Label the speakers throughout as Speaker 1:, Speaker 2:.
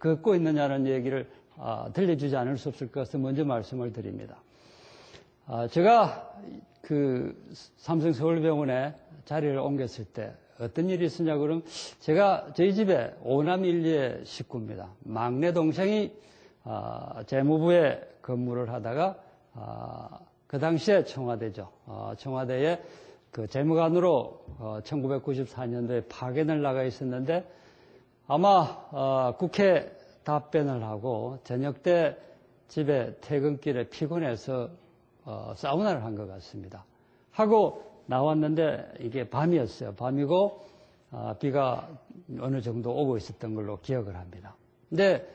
Speaker 1: 걷고 있느냐는 얘기를 아, 들려주지 않을 수 없을 것을 먼저 말씀을 드립니다. 아, 제가 그 삼성 서울병원에 자리를 옮겼을 때 어떤 일이 있었냐 그러면 제가 저희 집에 오남 일리의 식구입니다. 막내 동생이 아, 재무부에 근무를 하다가 그 당시에 청와대죠. 어, 청와대에 그 재무관으로 1994년도에 파견을 나가 있었는데 아마 어, 국회 답변을 하고 저녁 때 집에 퇴근길에 피곤해서 어, 사우나를 한 것 같습니다. 하고 나왔는데 이게 밤이었어요. 밤이고 어, 비가 어느 정도 오고 있었던 걸로 기억을 합니다. 근데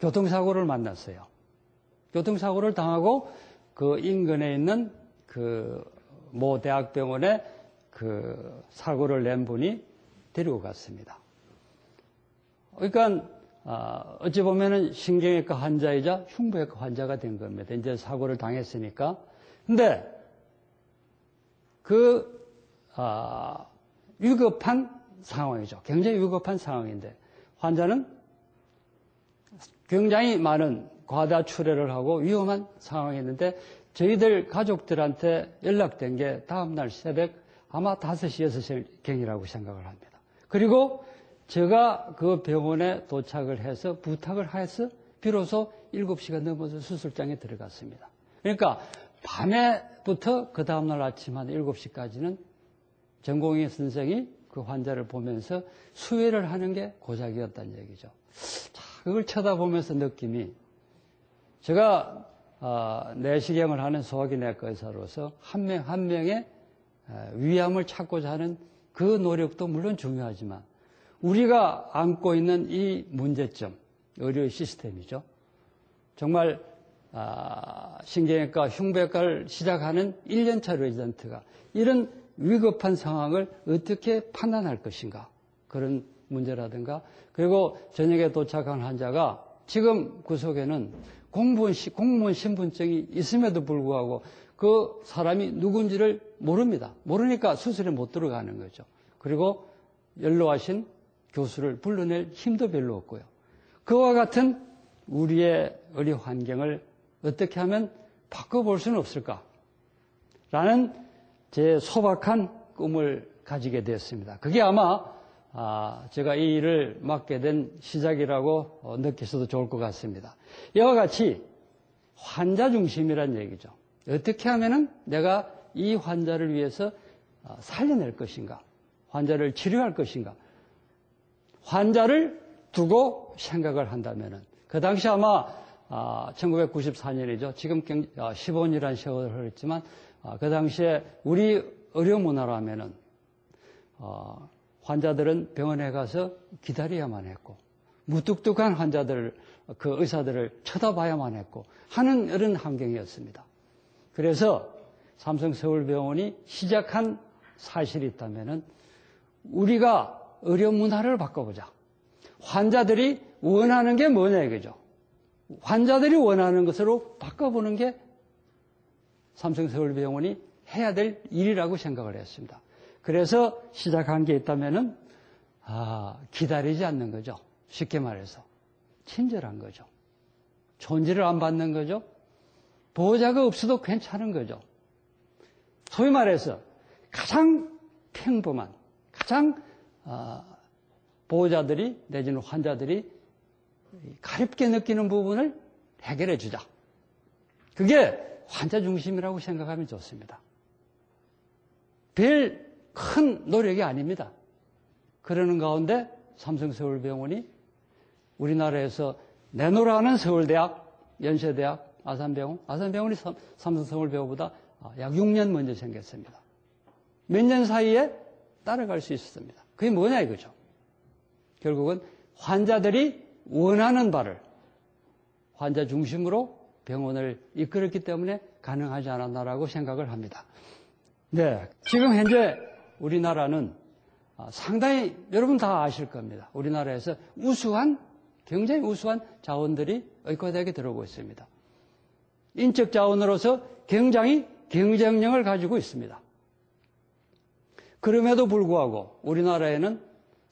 Speaker 1: 교통사고를 만났어요. 교통사고를 당하고 그 인근에 있는 그 모 대학병원에 그 사고를 낸 분이 데리고 갔습니다. 그러니까 아, 어찌 보면은 신경외과 환자이자 흉부외과 환자가 된 겁니다. 이제 사고를 당했으니까. 근데 그 아, 위급한 상황이죠. 굉장히 위급한 상황인데 환자는 굉장히 많은 과다 출혈을 하고 위험한 상황이었는데 저희들 가족들한테 연락된 게 다음날 새벽 아마 5시, 6시경이라고 생각을 합니다. 그리고 제가 그 병원에 도착을 해서 부탁을 해서 비로소 7시가 넘어서 수술장에 들어갔습니다. 그러니까 밤에부터 그 다음날 아침 한 7시까지는 전공의 선생이 그 환자를 보면서 수혈을 하는 게 고작이었다는 얘기죠. 자, 그걸 쳐다보면서 느낌이 제가 어, 내시경을 하는 소화기 내과 의사로서 한 명 한 명의 위암을 찾고자 하는 그 노력도 물론 중요하지만 우리가 안고 있는 이 문제점, 의료 시스템이죠. 정말 아, 신경외과, 흉부외과를 시작하는 1년차 레지던트가 이런 위급한 상황을 어떻게 판단할 것인가 그런 문제라든가 그리고 저녁에 도착한 환자가 지금 그 속에는 공무원, 공무원 신분증이 있음에도 불구하고 그 사람이 누군지를 모릅니다. 모르니까 수술에 못 들어가는 거죠. 그리고 연로하신 교수를 불러낼 힘도 별로 없고요. 그와 같은 우리의 의료 환경을 어떻게 하면 바꿔볼 수는 없을까? 라는 제 소박한 꿈을 가지게 되었습니다. 그게 아마 아, 제가 이 일을 맡게 된 시작이라고 어, 느끼셔도 좋을 것 같습니다. 이와 같이 환자 중심이란 얘기죠. 어떻게 하면은 내가 이 환자를 위해서 어, 살려낼 것인가? 환자를 치료할 것인가? 환자를 두고 생각을 한다면은 그 당시 아마 1994년이죠. 아, 지금 15년이라는 아, 세월을 흘렀지만 아, 그 당시에 우리 의료 문화라면은 어, 환자들은 병원에 가서 기다려야만 했고 무뚝뚝한 환자들 그 의사들을 쳐다봐야만 했고 하는 이런 환경이었습니다. 그래서 삼성 서울병원이 시작한 사실이 있다면은 우리가 의료 문화를 바꿔보자. 환자들이 원하는 게 뭐냐 이거죠. 환자들이 원하는 것으로 바꿔보는 게 삼성 서울병원이 해야 될 일이라고 생각을 했습니다. 그래서 시작한 게 있다면은 아, 기다리지 않는 거죠. 쉽게 말해서 친절한 거죠. 존재를 안 받는 거죠. 보호자가 없어도 괜찮은 거죠. 소위 말해서 가장 평범한, 가장 아, 보호자들이 내지는 환자들이 가렵게 느끼는 부분을 해결해 주자. 그게 환자 중심이라고 생각하면 좋습니다. 별 큰 노력이 아닙니다. 그러는 가운데 삼성서울병원이 우리나라에서 내노라는 서울대학, 연세대학, 아산병원, 아산병원이 삼성서울병원보다 약 6년 먼저 생겼습니다. 몇 년 사이에 따라갈 수 있었습니다. 그게 뭐냐 이거죠. 결국은 환자들이 원하는 바를 환자 중심으로 병원을 이끌었기 때문에 가능하지 않았나라고 생각을 합니다. 네. 지금 현재 우리나라는 아, 상당히 여러분 다 아실 겁니다. 우리나라에서 우수한 굉장히 우수한 자원들이 의과대학에 들어오고 있습니다. 인적 자원으로서 굉장히 경쟁력을 가지고 있습니다. 그럼에도 불구하고 우리나라에는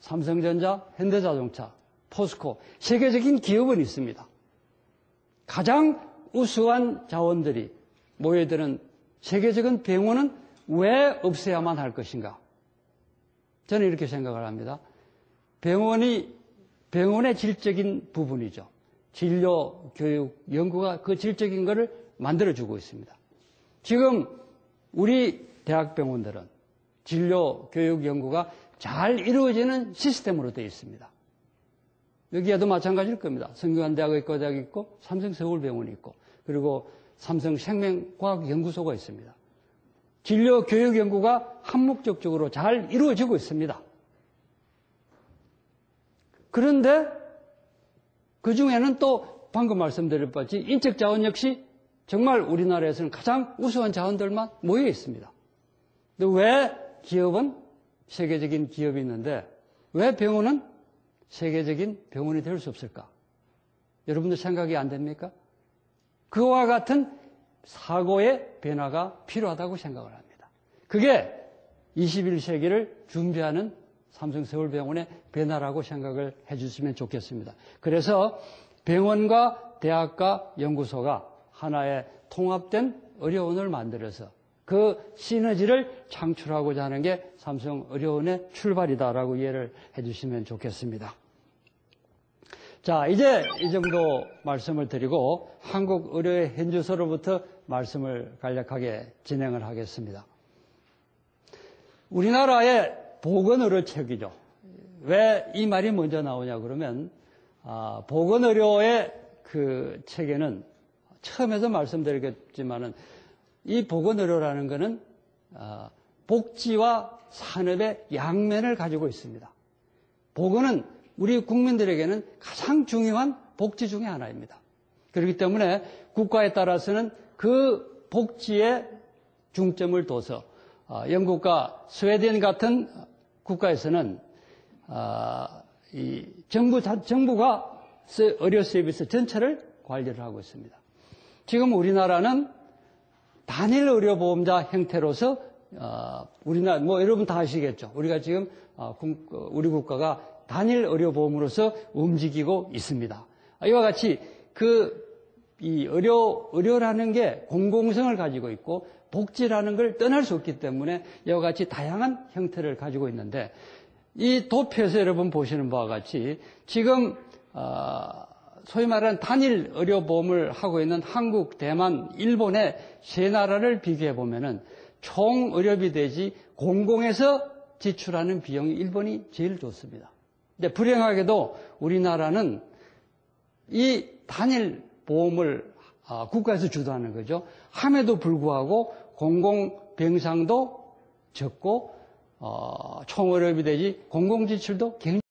Speaker 1: 삼성전자, 현대자동차, 포스코, 세계적인 기업은 있습니다. 가장 우수한 자원들이 모여드는 세계적인 병원은 왜 없애야만 할 것인가? 저는 이렇게 생각을 합니다. 병원이 병원의 질적인 부분이죠. 진료, 교육, 연구가 그 질적인 것을 만들어주고 있습니다. 지금 우리 대학병원들은 진료, 교육, 연구가 잘 이루어지는 시스템으로 되어 있습니다. 여기에도 마찬가지일 겁니다. 성균관대학의 과대학이 있고 삼성서울병원이 있고 그리고 삼성생명과학연구소가 있습니다. 진료, 교육, 연구가 한목적적으로 잘 이루어지고 있습니다. 그런데 그 중에는 또 방금 말씀드렸듯이 인적 자원 역시 정말 우리나라에서는 가장 우수한 자원들만 모여 있습니다. 근데 왜 기업은 세계적인 기업이 있는데 왜 병원은 세계적인 병원이 될 수 없을까? 여러분들 생각이 안 됩니까? 그와 같은 사고의 변화가 필요하다고 생각을 합니다. 그게 21세기를 준비하는 삼성 서울병원의 변화라고 생각을 해주시면 좋겠습니다. 그래서 병원과 대학과 연구소가 하나의 통합된 의료원을 만들어서 그 시너지를 창출하고자 하는 게 삼성 의료원의 출발이다라고 이해를 해주시면 좋겠습니다. 자, 이제 이 정도 말씀을 드리고 한국 의료의 현주소로부터 말씀을 간략하게 진행을 하겠습니다. 우리나라의 보건의료 책이죠. 왜 이 말이 먼저 나오냐 그러면 아, 보건의료의 그 책에는 처음에도 말씀드리겠지만은 이 보건의료라는 것은 아, 복지와 산업의 양면을 가지고 있습니다. 보건은 우리 국민들에게는 가장 중요한 복지 중의 하나입니다. 그렇기 때문에 국가에 따라서는 그 복지에 중점을 둬서 아, 영국과 스웨덴 같은 국가에서는 아, 이 정부 정부가 의료 서비스 전체를 관리를 하고 있습니다. 지금 우리나라는 단일 의료보험자 형태로서 어, 우리나라 뭐 여러분 다 아시겠죠. 우리가 지금 어, 우리 국가가 단일 의료보험으로서 움직이고 있습니다. 이와 같이 그 이 의료 의료라는 게 공공성을 가지고 있고 복지라는 걸 떠날 수 없기 때문에 이와 같이 다양한 형태를 가지고 있는데 이 도표에서 여러분 보시는 바와 같이 지금 어, 소위 말하는 단일 의료보험을 하고 있는 한국, 대만, 일본의 세 나라를 비교해 보면은 총 의료비 대지 공공에서 지출하는 비용이 일본이 제일 좋습니다. 근데 불행하게도 우리나라는 이 단일 보험을 아, 국가에서 주도하는 거죠. 함에도 불구하고 공공 병상도 적고 어, 총의료비 대지 공공 지출도 굉장히